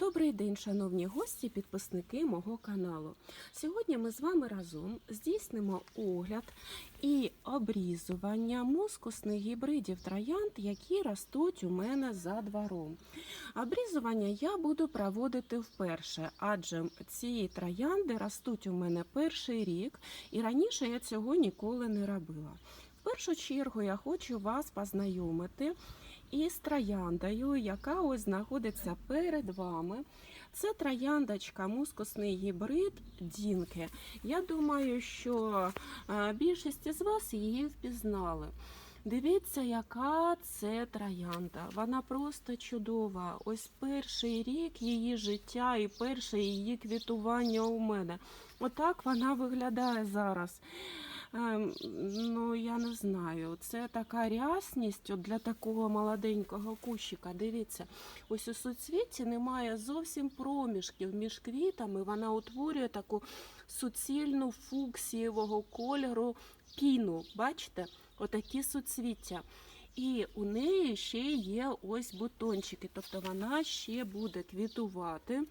Добрий день, шановні гості, підписники мого каналу. Сьогодні ми з вами разом здійснимо огляд і обрізування мускусних гібридів троянд, які ростуть у мене за двором. Обрізування я буду проводити вперше, адже ці троянди ростуть у мене перший рік, і раніше я цього ніколи не робила. В першу чергу я хочу вас познайомити із трояндою, яка ось знаходиться перед вами. Це трояндочка, мускусний гібрид Дінки. Я думаю, що е, більшість із вас її впізнали. Дивіться, яка це троянда. Вона просто чудова. Ось перший рік її життя і перше її квітування у мене. Отак вона виглядає зараз. Ем, ну, я не знаю. Це така рясність от для такого молоденького кущика. Дивіться, ось у суцвіті немає зовсім проміжків між квітами. Вона утворює таку суцільну фуксієвого кольору піну. Бачите? Отакі суцвіття. І у неї ще є ось бутончики, тобто вона ще буде квітувати.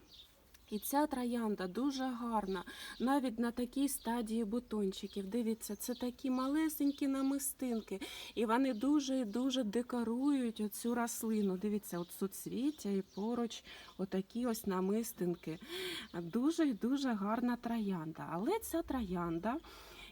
І ця троянда дуже гарна, навіть на такій стадії бутончиків. Дивіться, це такі малесенькі намистинки, і вони дуже і дуже декорують оцю рослину. Дивіться, от суцвіття і поруч отакі ось намистинки. Дуже і дуже гарна троянда. Але ця троянда.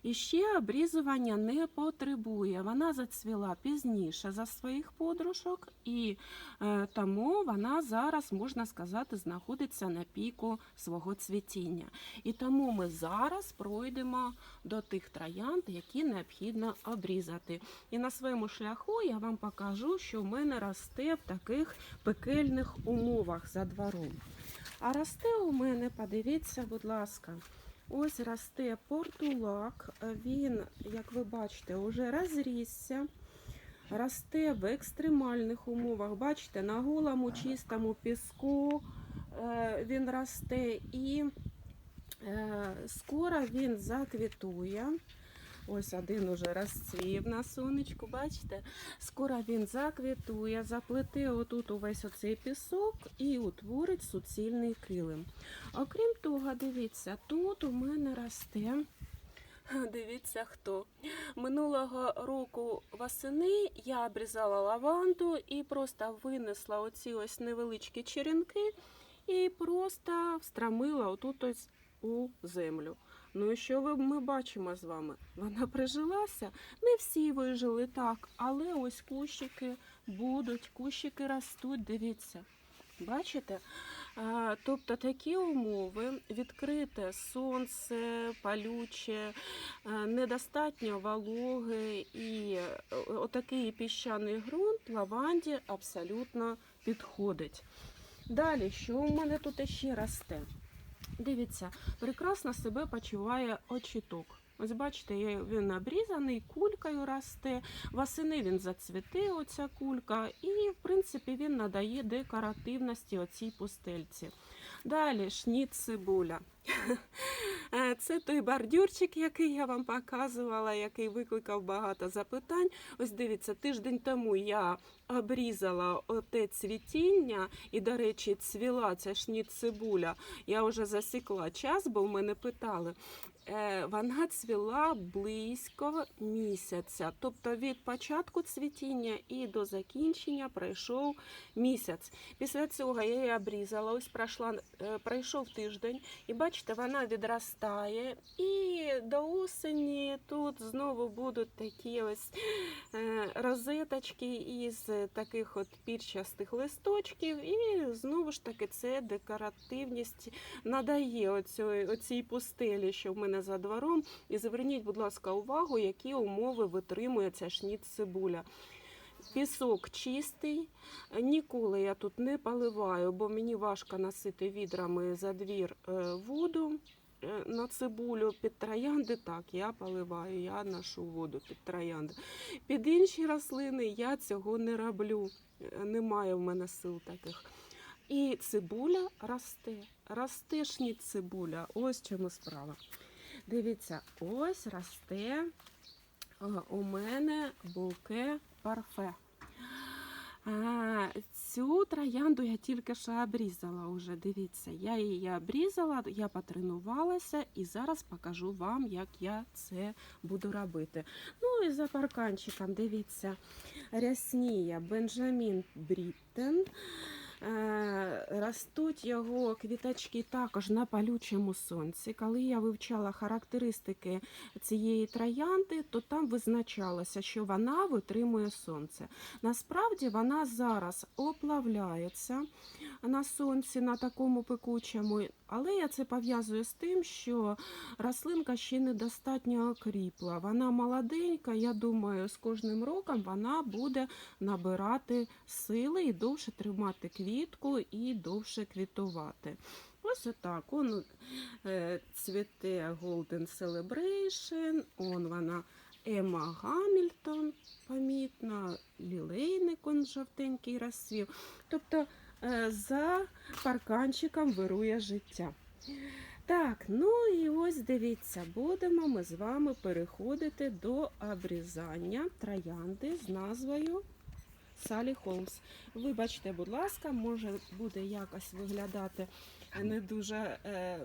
І ще обрізування не потребує. Вона зацвіла пізніше за своїх подружок, і е, тому вона зараз, можна сказати, знаходиться на піку свого цвітіння. І тому ми зараз пройдемо до тих троянд, які необхідно обрізати. І на своєму шляху я вам покажу, що в мене росте в таких пекельних умовах за двором. А росте у мене, подивіться, будь ласка. Ось росте портулак, він, як ви бачите, вже розрісся, росте в екстремальних умовах. Бачите, на голому чистому піску е, він росте і е, скоро він заквітує. Ось один уже розцвів на сонечку, бачите? Скоро він заквітує, заплете отут увесь оцей пісок і утворить суцільний килим. Окрім того, дивіться, тут у мене росте. Дивіться хто. Минулого року восени я обрізала лаванду і просто винесла оці ось невеличкі черенки і просто встромила отут ось у землю. Ну і що ми бачимо з вами? Вона прижилася. Не всі вижили так, але ось кущики будуть, кущики ростуть, дивіться. Бачите? Тобто такі умови, відкрите сонце, палюче, недостатньо вологи і отакий піщаний ґрунт лаванді абсолютно підходить. Далі, що у мене тут ще росте? Дивіться, прекрасно себе почуває очіток. Ось бачите, він обрізаний, кулькою росте. Восени він зацвіте, оця кулька, і в принципі він надає декоративності оцій пустельці. Далі шніт цибуля. Е, Це той бордюрчик, який я вам показувала, який викликав багато запитань. Ось дивіться, тиждень тому я обрізала оте цвітіння, і, до речі, цвіла ця шніт цибуля. Я вже засікла час, бо в мене питали. Е, Вона цвіла близько місяця. Тобто від початку цвітіння і до закінчення пройшов місяць. Після цього я її обрізала, ось пройшла, е, пройшов тиждень, і бачите, вона відростає. І до осені тут знову будуть такі ось е, розеточки із таких от пірчастих листочків. І знову ж таки це декоративність надає оцій, пустелі, що в мене за двором. І зверніть, будь ласка, увагу, які умови витримує ця шніт цибуля. Пісок чистий, ніколи я тут не поливаю, бо мені важко носити відрами за двір е, воду е, на цибулю. Під троянди так, я поливаю, я ношу воду під троянди. Під інші рослини я цього не роблю. Е, Немає в мене сил таких. І цибуля росте. Росте шніт цибуля. Ось чому справа. Дивіться, ось росте е, у мене булке парфе. Цю троянду я тільки що обрізала уже. Дивіться, я її обрізала, я потренувалася і зараз покажу вам, як я це буду робити. Ну і за парканчиком, дивіться, ряснія Бенджамін Бріттен. Е, Ростуть його квіточки також на палючому сонці. Коли я вивчала характеристики цієї троянди, то там визначалося, що вона витримує сонце. Насправді вона зараз оплавляється на сонці на такому пекучому, але я це пов'язую з тим, що рослинка ще недостатньо окріпла. Вона молоденька, я думаю, з кожним роком вона буде набирати сили і довше тримати квітку і довше квітувати. Ось отак. Он е, цвіте Golden Celebration, он вона Ема Гамільтон, помітна, лілейник он жовтенький розцвів. Тобто за парканчиком вирує життя. Так, ну і ось дивіться, будемо ми з вами переходити до обрізання троянди з назвою Салі Холмс. Вибачте, будь ласка, може буде якось виглядати не дуже, е, е,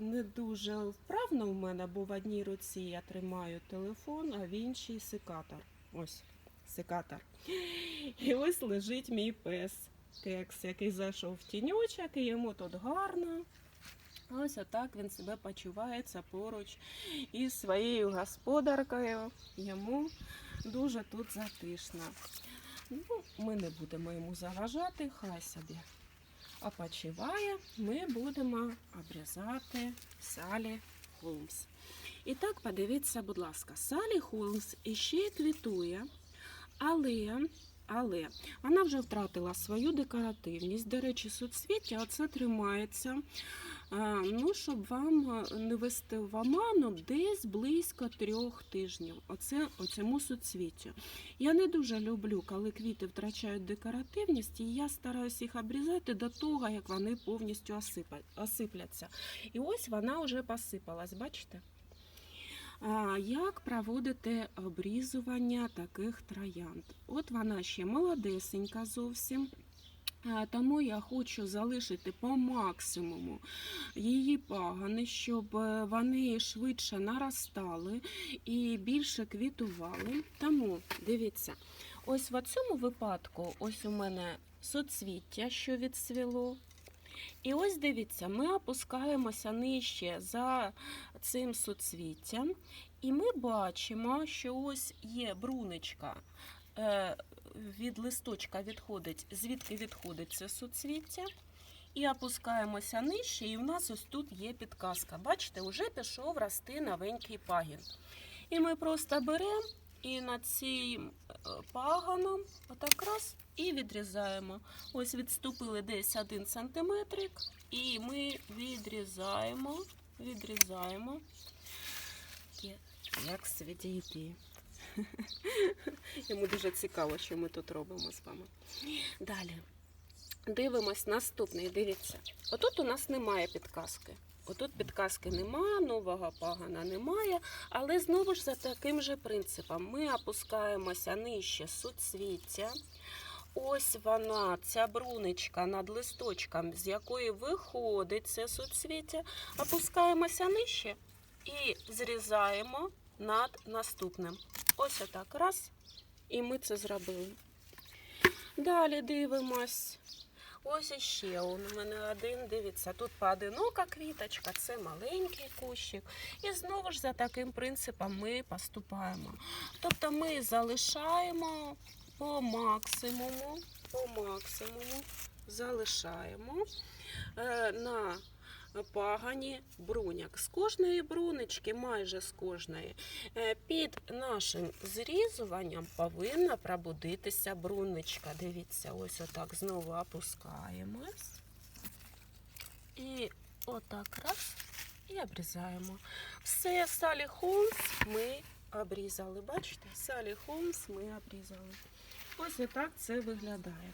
не дуже вправно в мене, бо в одній руці я тримаю телефон, а в іншій секатор. Ось секатор. І ось лежить мій пес Кекс, який зайшов в тіньочок, і йому тут гарно. Ось отак він себе почувається поруч із своєю господаркою. Йому дуже тут затишно. Ну, ми не будемо йому заважати, хай собі опочиває. Ми будемо обрізати Салі Холмс. І так, подивіться, будь ласка, Салі Холмс іще квітує, але, але вона вже втратила свою декоративність. До речі, суцвіття оце тримається. Ну, щоб вам е, не вести в оману, десь близько трьох тижнів. Оце оцьому суцвіттю. Я не дуже люблю, коли квіти втрачають декоративність, і я стараюся їх обрізати до того, як вони повністю осипляться. І ось вона вже посипалась, бачите? Як проводити обрізування таких троянд? От вона ще молодесенька зовсім. Тому я хочу залишити по максимуму її пагани, щоб е, вони швидше наростали і більше квітували. Тому дивіться, ось в цьому випадку, ось у мене соцвіття, що відсвіло. І ось дивіться, ми опускаємося нижче за цим соцвіттям, і ми бачимо, що ось є брунечка. е, Від листочка відходить, звідки відходить це суцвіття. І опускаємося нижче, і в нас ось тут є підказка. Бачите, вже пішов рости новенький пагін. І ми просто беремо і цим е, паганом отак раз і відрізаємо. Ось відступили десь один сантиметрик, і ми відрізаємо, відрізаємо. Як свідійти. Йому дуже цікаво, що ми тут робимо з вами. Далі. Дивимось наступний. Дивіться. Отут у нас немає підказки. Отут підказки нема, нового пагана немає, але знову ж за таким же принципом ми опускаємося нижче суцвіття. Ось вона, ця брунечка над листочком, з якої виходить це суцвіття. Опускаємося нижче і зрізаємо над наступним. Ось отак. Раз. І ми це зробили. Далі дивимось. Ось іще у мене один. Дивіться, тут поодинока квіточка, це маленький кущик. І знову ж за таким принципом ми поступаємо. Тобто ми залишаємо по максимуму, по максимуму залишаємо е, на пагані бруняк. З кожної брунечки, майже з кожної, е, під нашим зрізуванням повинна пробудитися брунечка. Дивіться, ось отак знову опускаємось. І отак раз і обрізаємо. Все, Салі Холмс ми обрізали. Бачите? Салі Холмс ми обрізали. Ось і так це виглядає.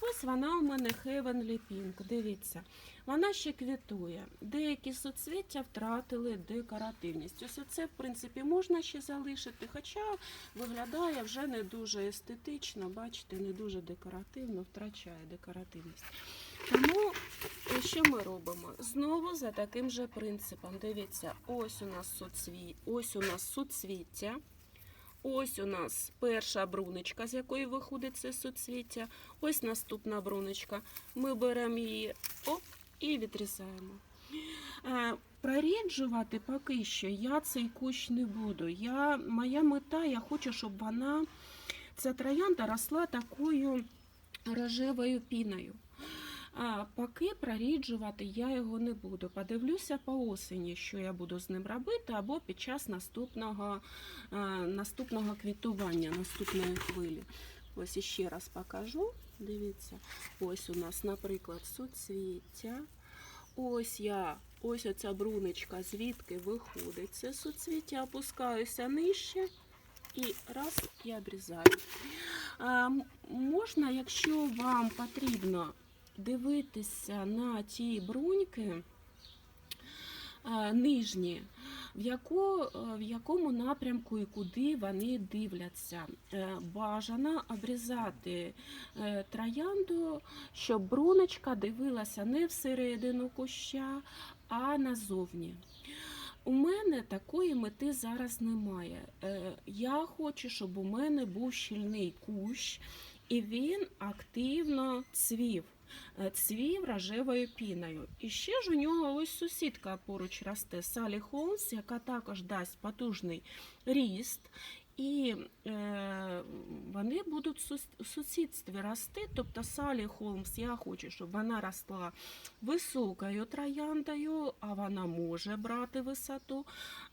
Ось вона у мене Heavenly Pink. Дивіться, вона ще квітує. Деякі суцвіття втратили декоративність. Ось це, в принципі, можна ще залишити, хоча виглядає вже не дуже естетично, бачите, не дуже декоративно, втрачає декоративність. Тому е, що ми робимо? Знову за таким же принципом. Дивіться, ось у нас суцві... ось у нас суцвіття. Ось у нас перша бруничка, з якої виходить це суцвіття. Ось наступна бруничка. Ми беремо її оп, і відрізаємо. Е, Проріджувати поки що я цей кущ не буду. Я, моя мета, я хочу, щоб вона, ця троянда росла такою рожевою піною. А поки проріджувати я його не буду. Подивлюся по осені, що я буду з ним робити, або під час наступного, е, наступного квітування, наступної хвилі. Ось іще раз покажу. Дивіться, ось у нас, наприклад, суцвіття. Ось я, ось оця брунечка, звідки виходить це суцвіття, опускаюся нижче і раз і обрізаю. А, можна, якщо вам потрібно дивитися на ті бруньки е, нижні, в, яку, е, в якому напрямку і куди вони дивляться. Е, Бажано обрізати троянду, щоб бруночка дивилася не всередину куща, а назовні. У мене такої мети зараз немає. Я хочу, щоб у мене був щільний кущ, і він активно цвів. Е, Цвів рожевою піною. І ще ж у нього ось сусідка поруч росте Салі Холмс, яка також дасть потужний ріст. І е, вони будуть в сусідстві рости. Тобто Салі Холмс, я хочу, щоб вона росла високою трояндою, а вона може брати висоту.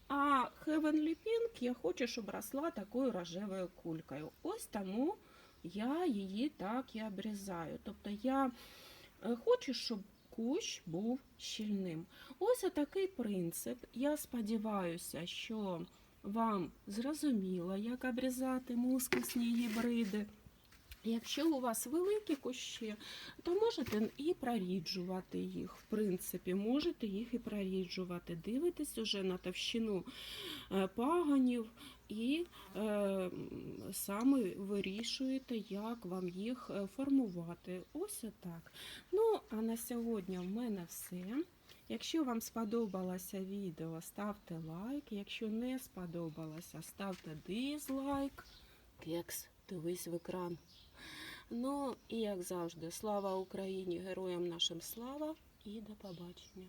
А Heavenly Pink я хочу, щоб росла такою рожевою кулькою. Ось тому я її так і обрізаю. Тобто я е, хочу, щоб кущ був щільним. Ось такий принцип. Я сподіваюся, що вам зрозуміло, як обрізати мускусні гібриди. Якщо у вас великі кущі, то можете і проріджувати їх. В принципі, можете їх і проріджувати. Дивитесь уже на товщину е, паганів і е, саме вирішуєте, як вам їх е, формувати. Ось отак. Ну, а на сьогодні в мене все. Якщо вам сподобалося відео, ставте лайк. Якщо не сподобалося, ставте дизлайк. Кекс, дивись в екран. Ну і як завжди, слава Україні, героям нашим слава і до побачення.